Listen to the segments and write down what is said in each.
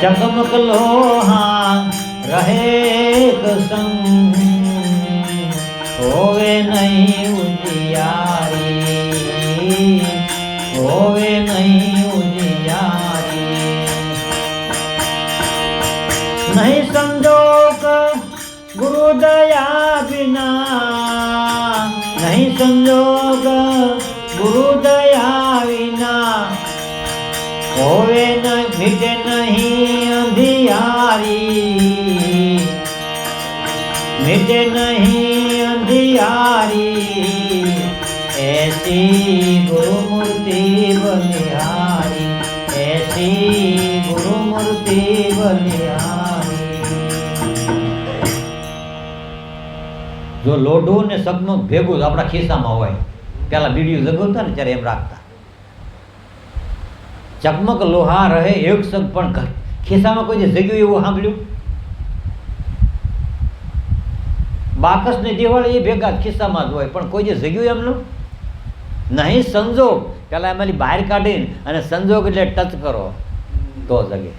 ચકમક લોહા રહે સંગ હોવે નહીં ઉજિયારી, હોવે નહીં ઉજિયારી. નહીં સંજોગ ગુરુ દયા વિના, નહીં સંજોગ ગુરુ દયા વિના, હોવે ન નહીં અંધિયારી. મિટે નહીં અંધિયારી. એસી ગુરુમૂર્તિ બલિહારી. એસી ગુરુમૂર્તિ બલિહારી. જો લોઢું ને સગનું ભેગું આપણા ખિસ્સામાં હોય, પેલા બીડીયું જગવતા ને ત્યારે એમ રાખતા. ચકમક લોહા રહે એક સંગ પણ ખિસ્સામાં કોઈ જગ્યું એવું સાંભળ્યું? બાકસ ને દિવાળી એ ભેગા ખિસ્સામાં જ હોય, પણ કોઈ જે જગ્યું એમનું? નહીં, સંજોગ. પેલા એમાંથી બહાર કાઢીને અને સંજોગ એટલે ટચ કરો, તો જગે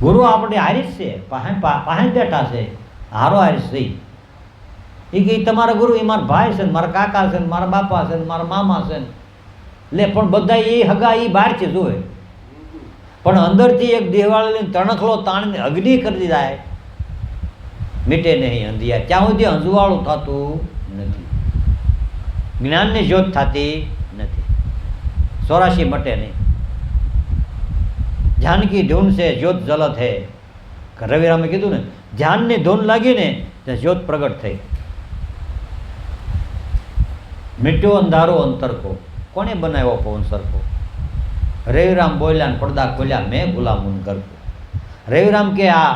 ગુરુ આપણે હારીશ છે, પાસે બેઠા છે. હારો હારીશ છે. એ કે તમારા ગુરુ એ મારા ભાઈ છે મારા કાકા છે મારા બાપા છે મારા મામા છે ને. લે, પણ બધા એ હગા એ બહાર છે જોવે. પણ અંદરથી એક દેવાળી લઈને તણખલો તાણીને અગ્નિ કરી દીધા મીટે નહીં અંધિયા ત્યાં સુધી અંજવાળું થતું નથી. જ્ઞાનની જ્યોત થતી નથી. ચોરાશી મટે નહીં. જાનકી ધૂન છે, જ્યોત જલત હે. રવિરામે કીધું ને ધ્યાનની ધૂન લાગી ને ત્યાં જ્યોત પ્રગટ થઈ. મિટ્યો અંધારો અંતરકો કોણે બનાવ્યો પવન સરખો? રવિરામ બોલ્યા પડદા ખોલ્યા, મેં ગુલામુન કરતો. રવિરામ કે, આ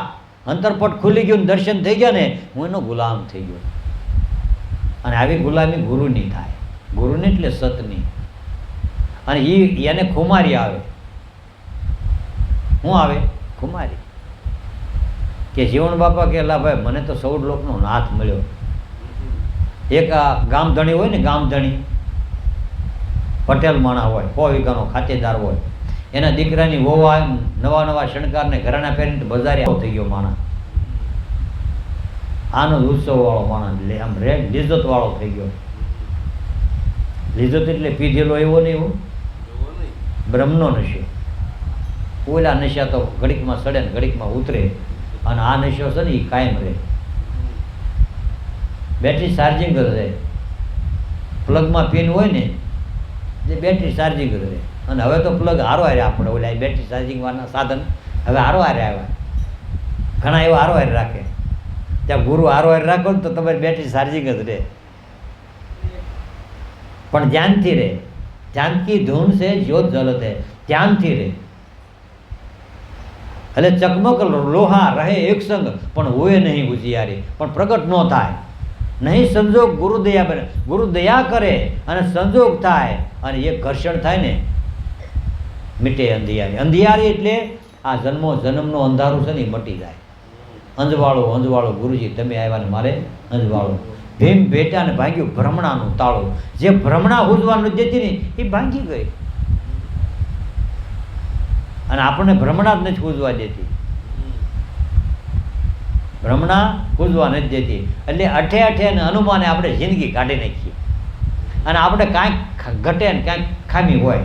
અંતરપટ ખુલી ગયું દર્શન થઈ ગયા ને, હું એનો ગુલામ થઈ ગયો. અને આવી ગુલામી ગુરુની થાય. ગુરુની એટલે સતની. અને એ એને ખુમારી આવે. શું આવે? ખુમારી. કે જીવણ બાપા કે ભાઈ, મને તો સૌ લોકનો નાથ મળ્યો. એક આ ગામધણી હોય ને ગામધણી પટેલ માણા હોય સો વીઘાનો ખાતેદાર હોય. એના દીકરાની વોવા નવા નવા શણગારને ઘરાણા પહેરીને બજારે આવો થઈ ગયો માણા. આનો ઉત્સવવાળો ઉત્સવ વાળો માણસ એટલે આમ રે લિજ્જત વાળો થઈ ગયો. લિજ્જત એટલે પીધેલો એવો ને એવો બ્રહ્મનો નશો. ઓલા નશા તો ઘડીકમાં સડે ને ઘડીકમાં ઉતરે. અને આ નશો છે ને એ કાયમ રહે. બેટરી ચાર્જિંગ કરે પ્લગમાં પિન હોય ને જે બેટરી ચાર્જિંગ રહે અને હવે તો પ્લગ હારો હારે આપણે, ઓલા બેટરી ચાર્જિંગ વાળા સાધન. હવે હારો હારે આવ્યા ઘણા એવા હારો હારે રાખે. ત્યાં ગુરુ હારો હારે રાખો ને તો તમારી બેટરી ચાર્જિંગ જ રહે. પણ ધ્યાનથી રહે. ધ્યાનથી ધૂન છે, જ્યોત જલત હે ધ્યાનથી રહે. એટલે ચકમક લોહા રહે એક સંગ, પણ હોય નહીં ગુજિયારી પણ પ્રગટ ન થાય. નહીં સંજોગ ગુરુ દયા બને. ગુરુ દયા કરે અને સંજોગ થાય અને એ ઘર્ષણ થાય ને. મીટે અંધિયારી. અંધિયારી એટલે આ જન્મો જન્મનો અંધારું છે ને એ મટી જાય. અંજવાળો અંજવાળો ગુરુજી, તમે આવ્યા ને મારે અંજવાળો. ભીમ ભેટા ને ભાંગ્યું ભ્રમણાનું તાળું. જે ભ્રમણા ઉજવાનું દેતી ને એ ભાંગી ગઈ. અને આપણને ભ્રમણા જ નથી ઉજવા દેતી. ભ્રમણા પૂજવા નથી દેતી. એટલે અઠે અઠે અને અનુમાને આપણે જિંદગી કાઢી નાખીએ. અને આપણે કાંઈક ઘટે ને કાંઈક ખામી હોય.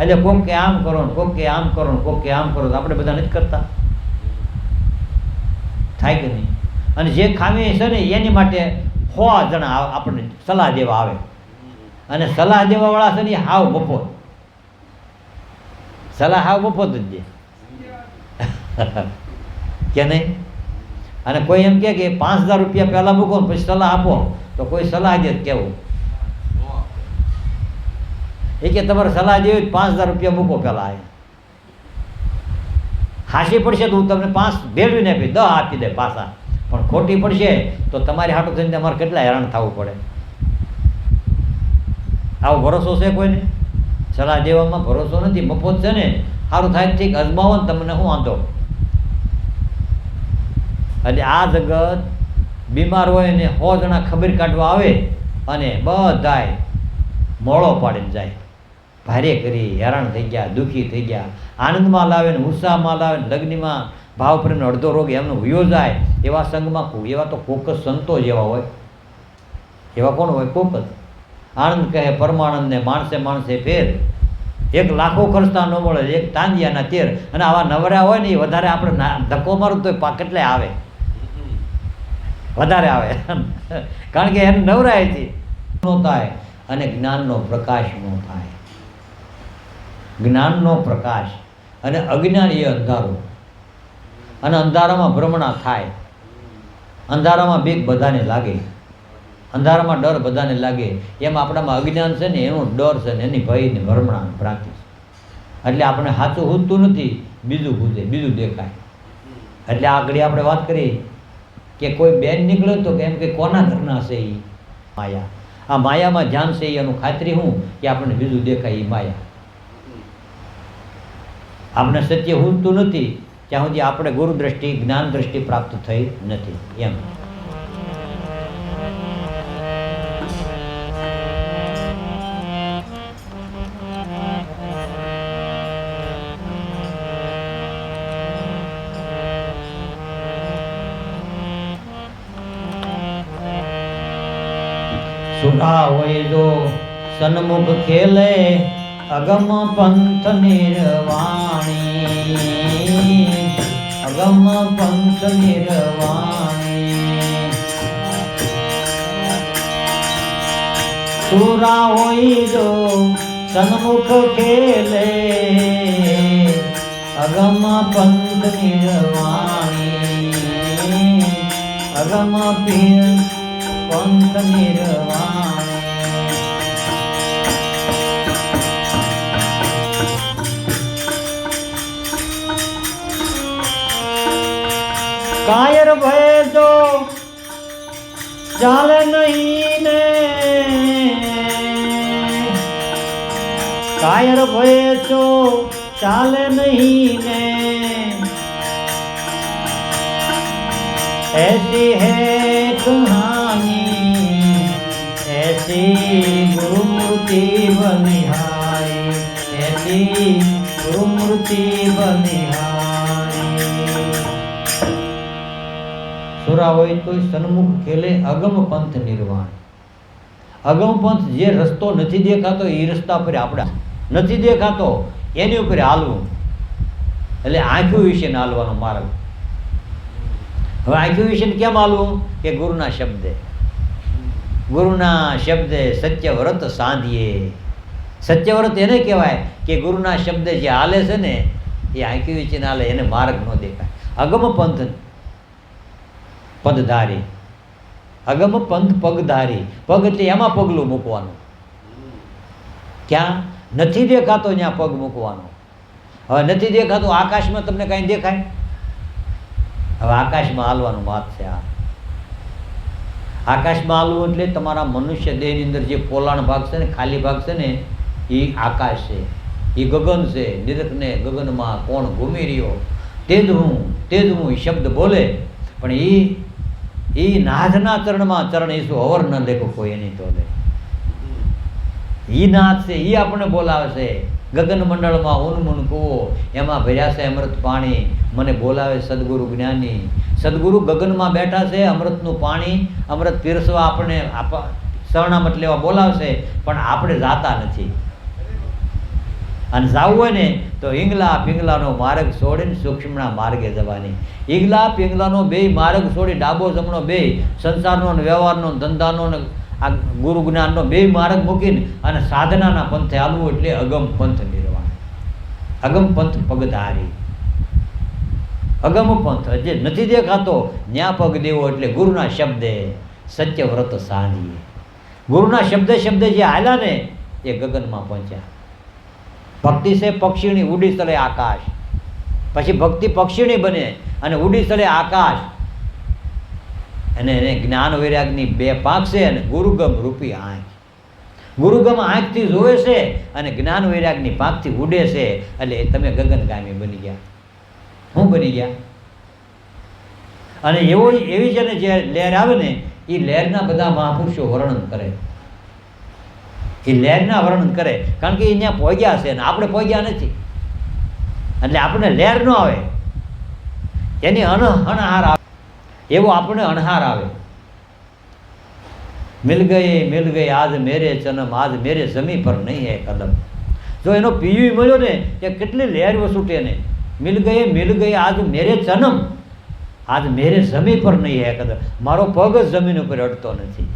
એટલે કોક કે આમ કરો ને કોક કે આમ કરો ને કોક કે આમ કરો તો આપણે બધા નથી કરતા. થાય કે નહીં? અને જે ખામી છે ને એની માટે સો જણા આપણને સલાહ દેવા આવે. અને સલાહ દેવાવાળા છે ને હાવ મફત સલાહ હાવ બફોત જ દે. કે નહીં? અને કોઈ એમ કે પાંચ હજાર રૂપિયા પહેલાં મૂકો ને પછી સલાહ આપો, તો કોઈ સલાહ દે કેવું. એ કે તમારે સલાહ દેવી પાંચ હજાર રૂપિયા મૂકો પહેલાં એ હાંસી પડશે તો હું તમને પાંચ ભેળવીને આપી, દહ આપી દે પાછા. પણ ખોટી પડશે તો તમારી હાટું થઈને તમારે કેટલા હેરાન થવું પડે. આવો ભરોસો છે કોઈને? સલાહ દેવામાં ભરોસો નથી, મફત છે ને? સારું થાય ઠીક, અજમાવો ને તમને હું વાંધો. એટલે આ જગત બીમાર હોય ને સો જણા ખબર કાઢવા આવે અને બધાય મોળો પાડીને જાય. ભારે કરી, હેરાન થઈ ગયા, દુઃખી થઈ ગયા. આનંદમાં લાવે ને ઉત્સાહમાં લાવે ને લગ્નમાં ભાવ પ્રેમનો અડધો રોગ એમનો હુયો જાય, એવા સંઘમાં એવા તો કોક જ સંતો જેવા હોય. એવા કોણ હોય? કોક જ આનંદ કહે પરમાનંદને માણસે માણસે ફેર. એક લાખો ખર્ચતા ન મળે, એક તાંદિયાના તેર. અને આવા નવરા હોય ને એ વધારે આપણે ધક્કો મારું તો પાકેટલે આવે. વધારે આવે કારણ કે એને નવરાયથી નો થાય અને જ્ઞાનનો પ્રકાશ નો થાય. જ્ઞાનનો પ્રકાશ અને અજ્ઞાન એ અંધારું. અને અંધારામાં ભ્રમણા થાય. અંધારામાં બીક બધાને લાગે. અંધારામાં ડર બધાને લાગે. એમ આપણામાં અજ્ઞાન છે ને, એનો ડર છે ને, એની ભયની ભ્રમણા ભ્રાંતિ છે. એટલે આપણે સાચું હૂજતું નથી, બીજું હૂજે બીજું દેખાય. એટલે આગળ આપણે વાત કરી કે કોઈ બેન નીકળ્યો તો એમ કે કોના ઘરના છે એ માયા. આ માયામાં જાન છે એનું ખાતરી હું કે આપણને બીજું દેખાય એ માયા. આપણે સત્ય હૂજતું નથી, ત્યાં સુધી આપણે ગુરુ દ્રષ્ટિ જ્ઞાન દ્રષ્ટિ પ્રાપ્ત થઈ નથી, એમ. સુરા હોય જો સન્મુખ ખેલે અગમ પંથ નિર્વાણી. અગમ પંથ નિર્વાણી. સુરા હોય જો સન્મુખ ખેલે અગમ પંથ નિર્વાણી. અગમ પીર પંથ નિર્વાણ. કાયર ભય તો ચાલે નહીં ને કાયર ભય તો ચાલે નહીં ને એસી હે તુમ્હારી તે ગુરુમૂર્તિ બનિહારી એની ગુરુમૂર્તિ બનિહારી સુરા હોય તો સન્મુખ ખેલે અગમ પંથ નિર્વાણ અગમ પંથ જે રસ્તો નથી દેખાતો એ રસ્તા પર આપણા નથી દેખાતો, એની ઉપર હાલવું। એટલે આંખ્યું વિશે હાલવાનો માર્ગ. હવે આંખો વિશે કેમ હાલવું? કે ગુરુના શબ્દે. ગુરુના શબ્દે સત્યવ્રત સાંધીએ. સત્યવ્રત એને કહેવાય કે ગુરુના શબ્દે જે હાલે છે ને, એ આંખ્યું વિશે હાલે, એને માર્ગ ન દેખાય. અગમ પંથ પદધારી અગમ પંથ પગધારી. પગ એટલે એમાં પગલું મૂકવાનું. ક્યાં? નથી દેખાતો ત્યાં પગ મૂકવાનો. હવે નથી દેખાતું, આકાશમાં તમને કાંઈ દેખાય? હવે આકાશમાં હાલવાનું વાત છે આ. આકાશમાં આલવું એટલે તમારા મનુષ્ય દેહની અંદર જે પોલાણ ભાગ છે ને, ખાલી ભાગ છે ને એ આકાશ છે એ ગગન છે, નિરખને ગગનમાં કોણ ઘૂમી રહ્યો? તે જ હું, તે જ હું શબ્દ બોલે. પણ એ એ નાથના ચરણમાં ચરણ એ શું અવર ન લેખો કોઈ એની તો લે એ નાથ છે એ આપણને બોલાવે છે ગગન મંડળમાં ઉન્મુન કૂવો, એમાં ભર્યા છે અમૃત પાણી. મને બોલાવે સદગુરુ જ્ઞાની. સદગુરુ ગગનમાં બેઠા છે, અમૃતનું પાણી. અમૃત પીરસવા આપણને આપ શરણામત લેવા બોલાવશે, પણ આપણે જાતા નથી. અને જાવું હોય ને, તો ઈંગલા પિંગલાનો માર્ગ છોડીને સૂક્ષ્મના માર્ગે જવાની. ઈંગલા પિંગલાનો બે માર્ગ છોડી ડાબો જમણો બે સંસારનો વ્યવહારનો ધંધાનો ને આ ગુરુ જ્ઞાનનો બે માર્ગ મૂકીને અને સાધનાના પંથે આવવું એટલે અગમ પંથ નિર્વાણ. અગમ પંથ પગધારી. અગમ પંથ જે નથી દેખાતો, ન્યા પગ દેવો એટલે ગુરુના શબ્દે સત્ય વ્રત સાંધીએ. ગુરુના શબ્દે શબ્દે જે આવ્યા ને, એ ગગનમાં પહોંચ્યા. ભક્તિ છે પક્ષીણી ઉડી ચડે આકાશ. પછી ભક્તિ પક્ષીણી બને અને ઉડી ચડે આકાશ. અને એને જ્ઞાન વૈરાગની બે પાંખ છે અને ગુરુગમ રૂપી આંખ. ગુરુગમ આંખથી જોવે છે અને જ્ઞાન વૈરાગની પાંખથી ઉડે છે. એટલે તમે ગગનગામી બની ગયા. હું બની ગયા? અને એવો એવી છે ને જે લહેર આવે ને, એ લહેરના બધા મહાપુરુષો વર્ણન કરે. એ લહેરના વર્ણન કરે. કારણ કે ત્યાં પહોંચ્યા છે ને આપણે પહોંચ્યા નથી. એટલે આપણને લહેર ન આવે. એની અન અણહાર આવે એવો આપણને અણહાર આવે મિલ ગઈ મિલ ગઈ આજ મેરે ચનમ આજ મેરે જમી પર નહીં હે કદમ જો એનો પીયુ મળ્યો ને કે કેટલી લહેર વસૂટે ને મિલ ગઈ મિલ ગઈ આજ મેરે જન્મ આજ મેરે જમી પર નહીં હે કદમ મારો પગ જ જમીન ઉપર અડતો નથી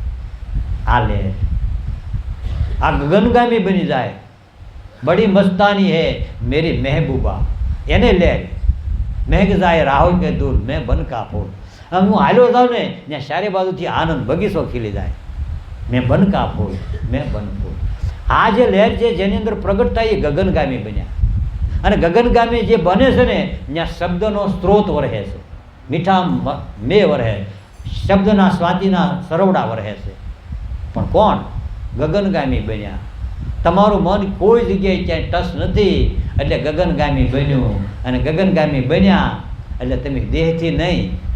આ લહેર આ ગગનગામી બની જાય બડી મસ્તાની હે મેરી મહેબૂબા એને લે મેઘ જાય રાહુલ કે દૂર મેં બન કા ફૂલ આમ હું હાલ્યો જાઉં ને, ત્યાં ચારે બાજુથી આનંદ બગીચો ખીલી જાય. મેં બનકા ફૂલ મેં બન ફૂલ આ જે લહેર છે, જેની અંદર પ્રગટ થાય એ ગગનગામી બન્યા. અને ગગનગામી જે બને છે ને, ત્યાં શબ્દનો સ્ત્રોત વરહે છે. મીઠા મ- મે વરહે શબ્દના સ્વાતિના સરવડા વરહે છે. પણ કોણ? ગગનગામી બન્યા. તમારું મન કોઈ જગ્યાએ ક્યાંય ટસ નથી, એટલે ગગનગામી બન્યું. અને ગગનગામી બન્યા, એટલે તમે દેહથી નહીં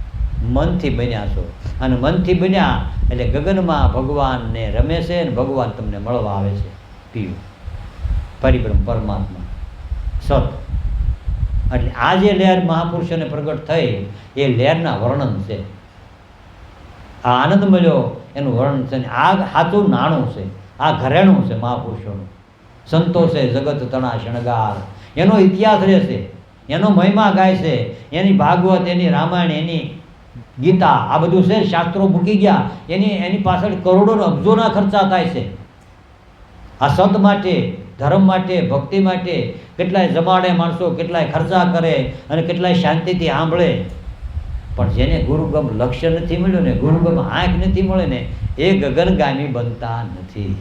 મનથી બન્યા છો. અને મનથી બન્યા એટલે ગગનમાં ભગવાનને રમે છે અને ભગવાન તમને મળવા આવે છે. પીયું. પરિબ્રહ્મ પરમાત્મા. સત. એટલે આ જે લહેર મહાપુરુષોને પ્રગટ થઈ, એ લહેરના વર્ણન છે. આ આનંદ મળ્યો, એનું વર્ણન છે આ સાચું નાણું છે. આ ઘરેણું છે મહાપુરુષોનું. સંતોષે જગત તણા શણગાર. એનો ઇતિહાસ રહેશે એનો મહિમા ગાય છે. એની ભાગવત, એની રામાયણ, એની ગીતા, આ બધું છે, શાસ્ત્રો મૂકી ગયા. એની એની પાછળ કરોડો અબજોના ખર્ચા થાય છે. આ સંત માટે, ધર્મ માટે, ભક્તિ માટે કેટલાય જમાડે માણસો, કેટલાય ખર્ચા કરે અને કેટલાય શાંતિથી સાંભળે પણ જેને ગુરુગમ લક્ષ્ય નથી મળ્યું ને, ગુરુગમ આંખ નથી મળે ને, એ ગગનગામી બનતા નથી.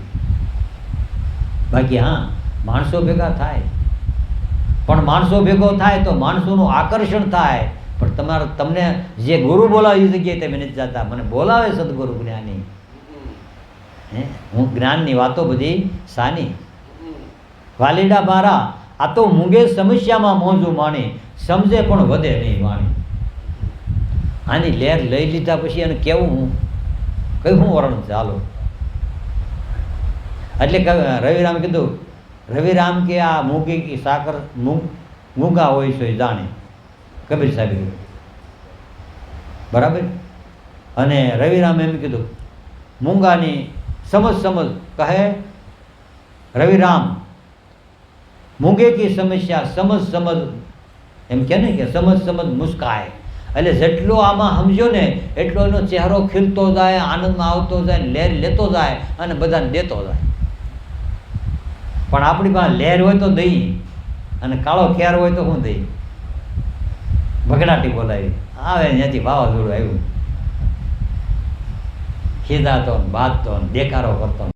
બાકી હા, માણસો ભેગા થાય. પણ માણસો ભેગો થાય તો માણસોનું આકર્ષણ થાય. તમારે તમને જે ગુરુ બોલાવે એ જગ્યાએ તમે નથી જતા. મને બોલાવે સદગુરુ જ્ઞાની. હે? હું જ્ઞાનની વાતો બધી સાની. વાલીડા મારા, આ તો મૂંગે સમસ્યામાં મોંજું માણી. સમજે પણ વધે નહીં વાણી આની લહેર લઈ લીધા પછી એને કેવું હું? કયું હું વરણ ચાલો એટલે રવિરામ કીધું, રવિરામ કે આ મૂંગી સાકર મૂંગ હોય છે જાણે. કબીર સાહેબ બરાબર? અને રવિરામ એમ કીધું, મૂંગાની સમજ સમજ, કહે, રવિરામ, મૂંગે કી સમસ્યા સમજ સમજ, એમ કે ને કે સમજ સમજ મુસ્કાય. એટલે જેટલો આમાં સમજો ને, એટલો એનો ચહેરો ખીલતો જાય, આનંદમાં આવતો જાય, લહેર લેતો જાય અને બધાને દેતો જાય. પણ આપણી પાસે લહેર હોય તો દઈ અને કાળો ખેર હોય તો હું દઈ ભગડાટી બોલાવી. આવે ત્યાંથી વાવાઝોડું આવ્યું. ખીજાતો ને બાજતો ને દેકારો કરતો